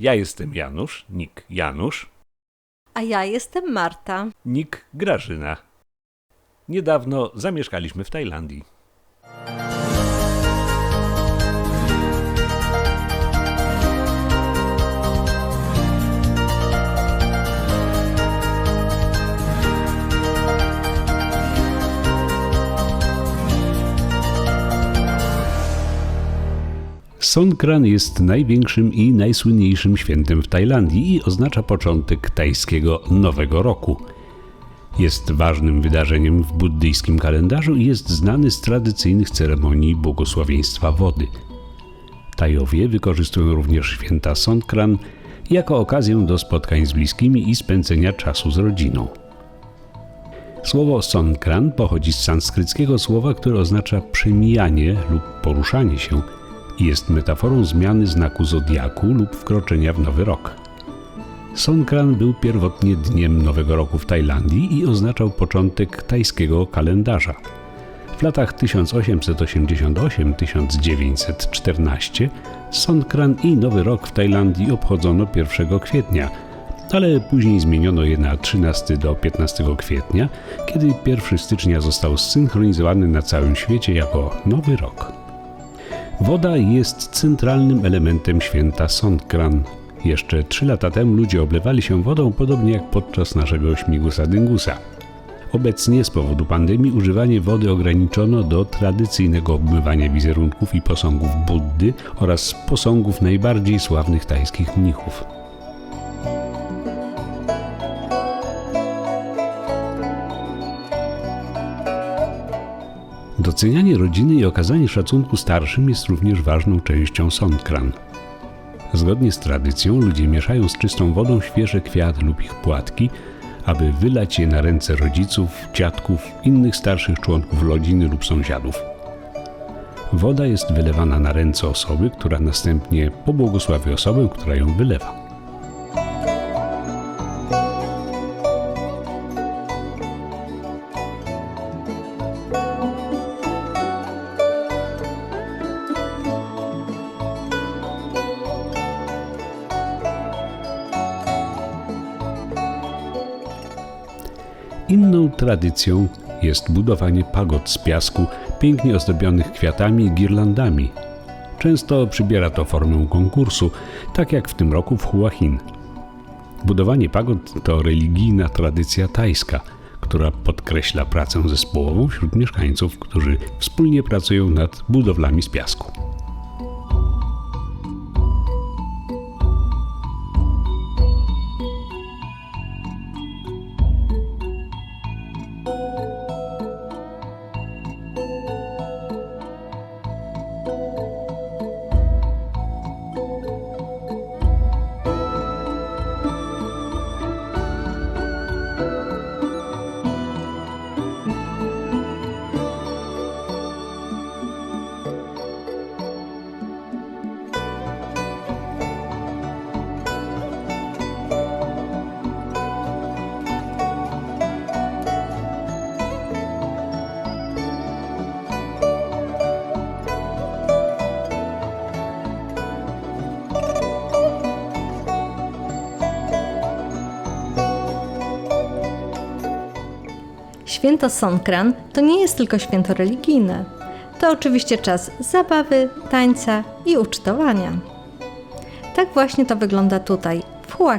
Ja jestem Janusz, Nick Janusz, A ja jestem Marta. Nick Grażyna. Niedawno zamieszkaliśmy w Tajlandii. Songkran jest największym i najsłynniejszym świętem w Tajlandii i oznacza początek tajskiego Nowego Roku. Jest ważnym wydarzeniem w buddyjskim kalendarzu i jest znany z tradycyjnych ceremonii błogosławieństwa wody. Tajowie wykorzystują również święta Songkran jako okazję do spotkań z bliskimi i spędzenia czasu z rodziną. Słowo Songkran pochodzi z sanskryckiego słowa, które oznacza przemijanie lub poruszanie się jest metaforą zmiany znaku zodiaku lub wkroczenia w nowy rok. Songkran był pierwotnie dniem Nowego Roku w Tajlandii i oznaczał początek tajskiego kalendarza. W latach 1888-1914 Songkran i Nowy Rok w Tajlandii obchodzono 1 kwietnia, ale później zmieniono je na 13 do 15 kwietnia, kiedy 1 stycznia został zsynchronizowany na całym świecie jako Nowy Rok. Woda jest centralnym elementem święta Songkran. Jeszcze trzy lata temu ludzie oblewali się wodą podobnie jak podczas naszego śmigusa dyngusa. Obecnie z powodu pandemii używanie wody ograniczono do tradycyjnego obmywania wizerunków i posągów Buddy oraz posągów najbardziej sławnych tajskich mnichów. Docenianie rodziny i okazanie szacunku starszym jest również ważną częścią Songkran. Zgodnie z tradycją ludzie mieszają z czystą wodą świeże kwiaty lub ich płatki, aby wylać je na ręce rodziców, dziadków, innych starszych członków rodziny lub sąsiadów. Woda jest wylewana na ręce osoby, która następnie pobłogosławi osobę, która ją wylewa. Inną tradycją jest budowanie pagod z piasku, pięknie ozdobionych kwiatami i girlandami. Często przybiera to formę konkursu, tak jak w tym roku w Hua Hin. Budowanie pagod to religijna tradycja tajska, która podkreśla pracę zespołową wśród mieszkańców, którzy wspólnie pracują nad budowlami z piasku. Święto Songkran to nie jest tylko święto religijne. To oczywiście czas zabawy, tańca i ucztowania. Tak właśnie to wygląda tutaj, w Hua.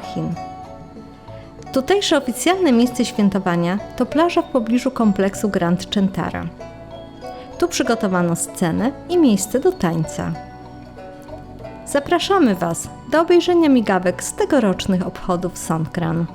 Tutejsze oficjalne miejsce świętowania to plaża w pobliżu kompleksu Grand Chentara. Tu przygotowano scenę i miejsce do tańca. Zapraszamy Was do obejrzenia migawek z tegorocznych obchodów Songkran.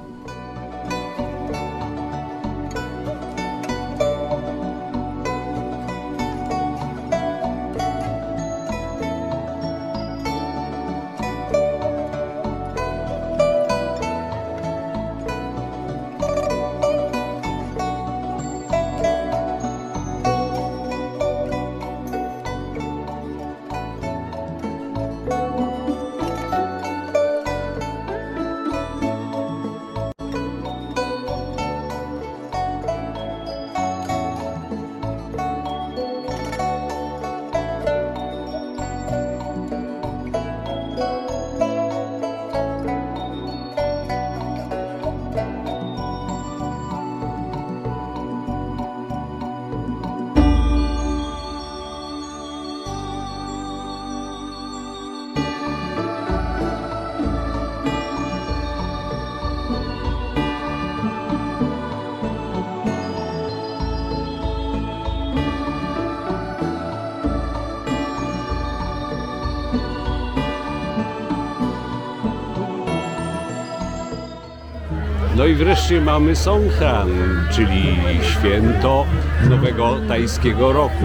No i wreszcie mamy Songkran, czyli święto nowego tajskiego roku.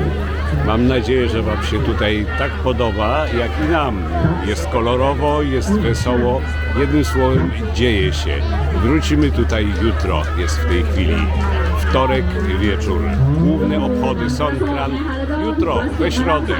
Mam nadzieję, że Wam się tutaj tak podoba, jak i nam. Jest kolorowo, jest wesoło. Jednym słowem, dzieje się. Wrócimy tutaj jutro, jest w tej chwili wtorek wieczór. Główne obchody Songkran jutro, we środę.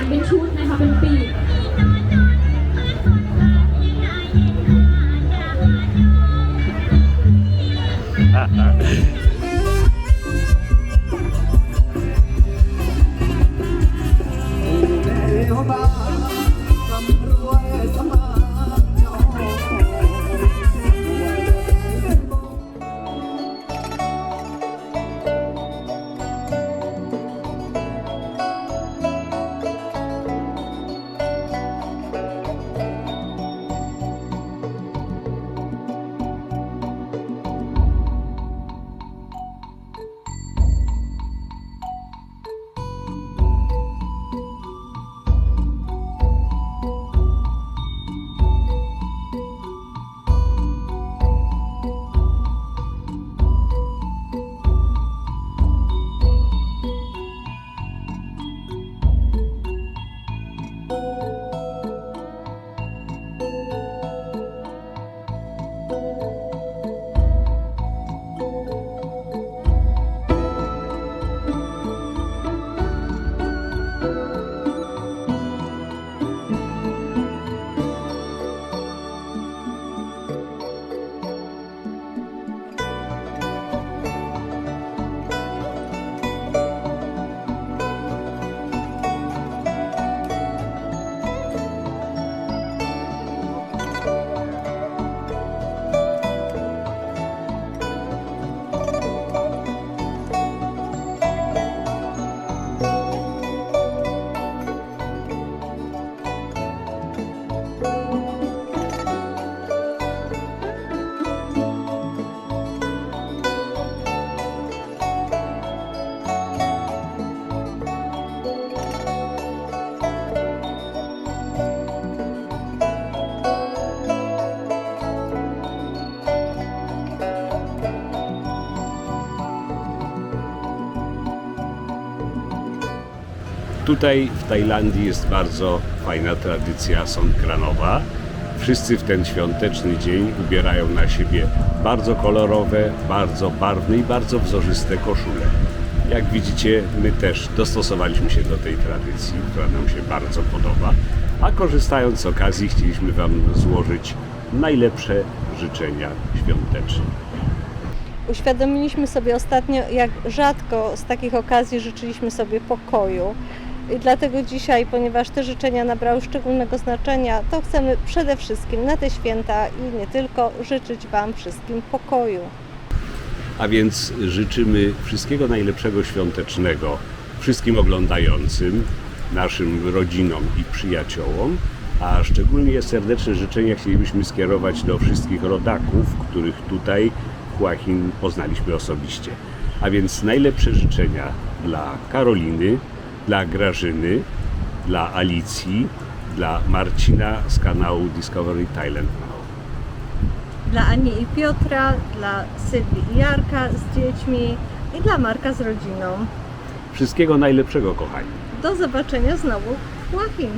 Tutaj w Tajlandii jest bardzo fajna tradycja sąkranowa. Wszyscy w ten świąteczny dzień ubierają na siebie bardzo kolorowe, bardzo barwne i bardzo wzorzyste koszule. Jak widzicie, my też dostosowaliśmy się do tej tradycji, która nam się bardzo podoba. A korzystając z okazji, chcieliśmy Wam złożyć najlepsze życzenia świąteczne. Uświadomiliśmy sobie ostatnio, jak rzadko z takich okazji życzyliśmy sobie pokoju. I dlatego dzisiaj, ponieważ te życzenia nabrały szczególnego znaczenia, to chcemy przede wszystkim na te święta i nie tylko życzyć Wam wszystkim pokoju. A więc życzymy wszystkiego najlepszego świątecznego wszystkim oglądającym, naszym rodzinom i przyjaciołom, a szczególnie serdeczne życzenia chcielibyśmy skierować do wszystkich rodaków, których tutaj w poznaliśmy osobiście. A więc najlepsze życzenia dla Karoliny, dla Grażyny, dla Alicji, dla Marcina z kanału Discovery Thailand. Dla Ani i Piotra, dla Sylwii i Jarka z dziećmi i dla Marka z rodziną. Wszystkiego najlepszego, kochani. Do zobaczenia znowu w Łachim.